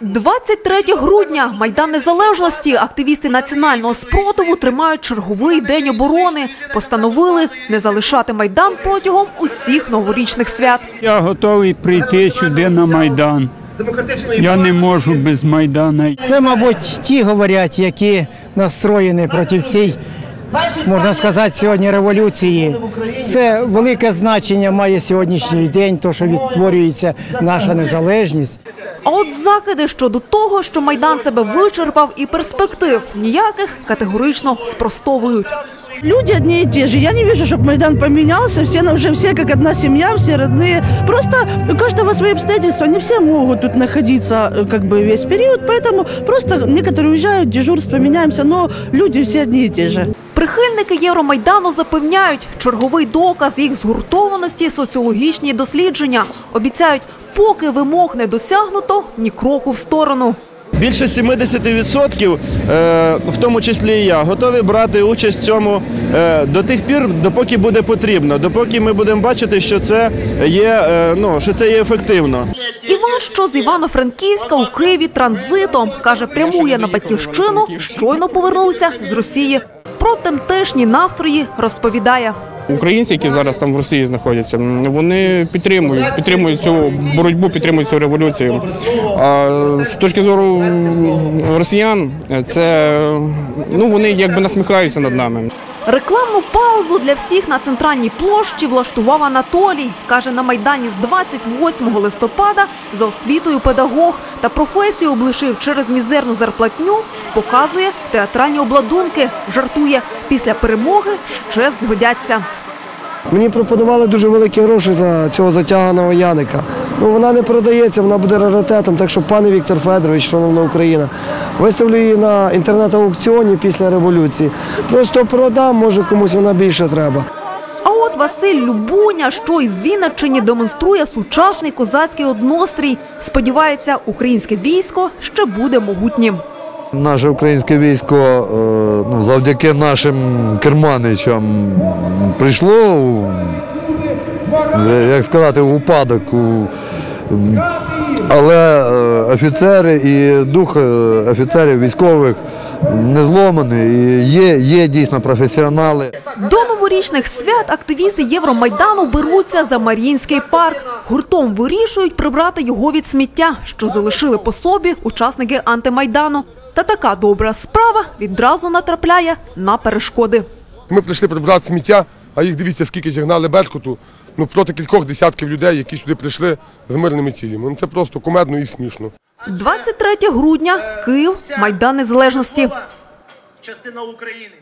23 грудня Майдан Незалежності. Активісти національного спротиву тримають черговий день оборони. Постановили не залишати майдан протягом усіх новорічних свят. Я готовий прийти сюди на Майдан. Я не можу без Майдана. Це, мабуть, ті говорять, які настроєні проти цієї, можна сказати, сьогодні революції. Це велике значення має сьогоднішній день, то що відтворюється наша незалежність. А от закиди щодо того, що майдан себе вичерпав і перспектив ніяких категорично спростовують. Люди одни и те же. Я не вижу, чтобы Майдан поменялся. Все на- уже все как одна семья, все родные. Просто у каждого свои обстоятельства. Не все могут тут находиться э, как бы весь период. Поэтому просто некоторые уезжают, дежурство меняемся. Но люди все одни и те же. Прихильники Євромайдану запевняють, черговий доказ їх згуртованості соціологічні дослідження. Обіцяють, поки вимог не досягнуто, ні кроку в сторону. Більше 70%, е, в тому числі і я, готові брати участь в цьому е, до тих пір, допоки буде потрібно, допоки ми будемо бачити, що це є, е, ну, що це є ефективно. Іван, що з Івано-Франківська у Києві транзитом, каже, прямує на батьківщину, щойно повернувся з Росії. Про темтешні настрої розповідає. Українці, які зараз там в Росії знаходяться, вони підтримують, підтримують цю боротьбу, підтримують цю революцію. А з точки зору росіян, це ну вони якби насміхаються над нами. Рекламну паузу для всіх на центральній площі влаштував Анатолій. Каже, на Майдані з 28 листопада за освітою педагог та професію облишив через мізерну зарплатню, показує театральні обладунки, жартує. Після перемоги ще згодяться. Мені пропонували дуже великі гроші за цього затяганого Яника. Ну вона не продається, вона буде раритетом. Так що, пане Віктор Федорович, шановна Україна, виставлю її на інтернет-аукціоні після революції. Просто продам, може комусь вона більше треба. А от Василь Любуня, що із Вінниччині демонструє сучасний козацький однострій. Сподівається, українське військо ще буде могутнім. Наше українське військо е, ну, завдяки нашим керманичам прийшло, як сказати, в упадок. Але е, офіцери і дух е, офіцерів військових не зломаний. І є, є дійсно професіонали. До новорічних свят активісти Євромайдану беруться за Мар'їнський парк. Гуртом вирішують прибрати його від сміття, що залишили по собі учасники антимайдану. Та така добра справа відразу натрапляє на перешкоди. Ми прийшли прибрати сміття, а їх дивіться, скільки зігнали Беркуту. Ну проти кількох десятків людей, які сюди прийшли з мирними цілями. Ну це просто кумедно і смішно. 23 грудня, Київ, Майдан Незалежності. частина України.